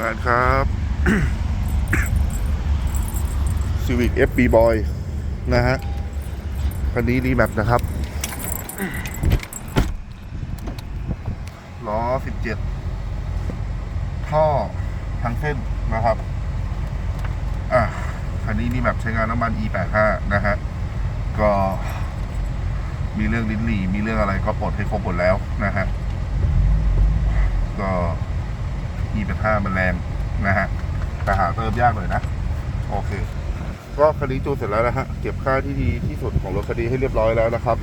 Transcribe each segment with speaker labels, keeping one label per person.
Speaker 1: งานครับ Civic FB Boy นะฮะคันนี้รีแมปนะครับล้อ 17 ท่อทั้งเส้นนะครับ อะคันนี้นี่แบบใช้งานน้ำมัน E85 นะฮะ ก็มีเรื่องลิ้นหลีมีเรื่องอะไรก็ปลดให้ครบหมดแล้วนะฮะ ก็ E85 มันแรงนะฮะแต่หาเติมยากหน่อยนะ โอเค ก็คันนี้จูนเสร็จแล้วนะฮะ เก็บค่าที่ดีที่สุดของรถคันนี้ให้เรียบร้อยแล้วนะครับ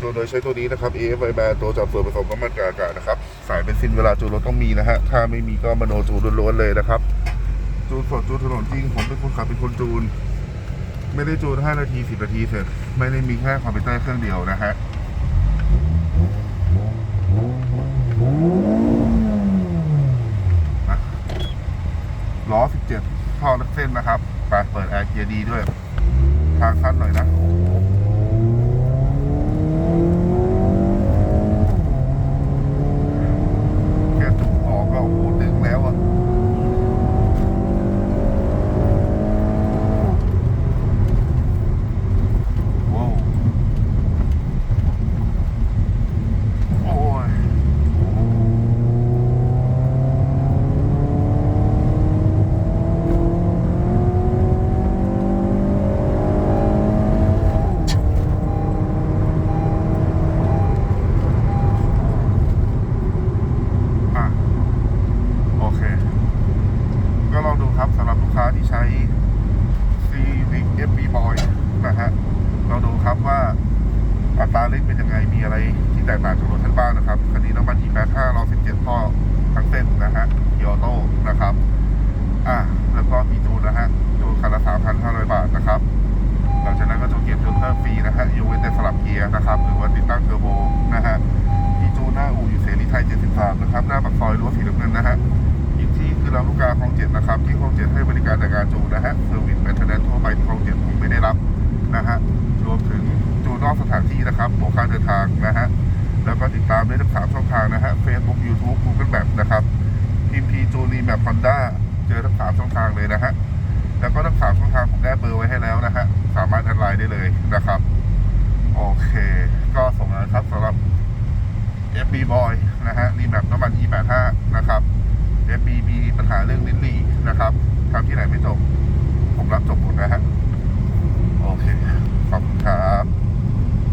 Speaker 1: ตัวโดยใช้ตัวนี้นะครับ AFI Band ตัวจับส่วนผสมน้ำมันกากานะครับ สายเบนซินเวลาจูนรถต้องมีนะฮะ ถ้าไม่มีก็มโนจูนล้วนๆเลยนะครับ จูนสดจูนถนนจริง ผมเป็นคนขับเป็นคนจูน ไม่ได้จูน5นาที10นาทีเสร็จ ไม่ได้มีแค่คอมพิวเตอร์เครื่องเดียวนะฮะนะล้อ 17 ท่อ นนะครับไปเปิดแอร์เกียร์ดีด้วย ทางสั้นหน่อยนะ แค่ถูกออกก็โอ้โหดึงแล้วอะว้าวโอ้ย อะโอเค ก็ลองดูครับสำหรับลูกค้าที่ใช้ Civic FB Boy นะฮะลองดูครับว่าอั ตราเร่งเป็นยังไงมีอะไรที่แตกต่างจากรถท่านบ้างนะครับคันนี้น้ำมัน E85 รอ17ท่อทั้งเส้นนะฮะยอโต้นะครับอะแล้วก็มีจูนนะฮะจูนคันละ3,500 บาทนะครับหลังจากนั้นก็จะเก็บจูนเพิ่มฟรีนะฮะยกเว้นแต่สลับเกียร์นะครับหรือว่าติดตั้งเทอร์โบนะฮะที่จูนหน้าอู่อยู่เสรีไทย 73 นะครับ หน้าปากซอยรั้วสีน้ำเงินนะฮะอีกที่คือลำลูกกาคลองเจ็ดนะครับ ที่คลองเจ็ดให้บริการจัดการจูนนะฮะเซอร์วิสแมนเทนแนนทั่วไปที่คลองเจ็ดผมไม่ได้รับนะฮะรวมถึง กสถานที่นะครับบวกค่าเดินทางนะฮะแล้วก็ติดตามได้ทั้งสามช่องทางนะฮะ Facebook YouTube Google Map นะครับพิมพีจูนีแมปคอนด้าเจอทั้งสามช่องทางเลยนะฮะแล้วก็ทั้งสามช่องทางผมได้เบอร์ไว้ให้แล้วนะฮะสามารถแอดไลน์ได้เลยนะครับโอเค ก็ส่งนะครับสำหรับ FB Boy นะฮะรีแมปน้ำมัน e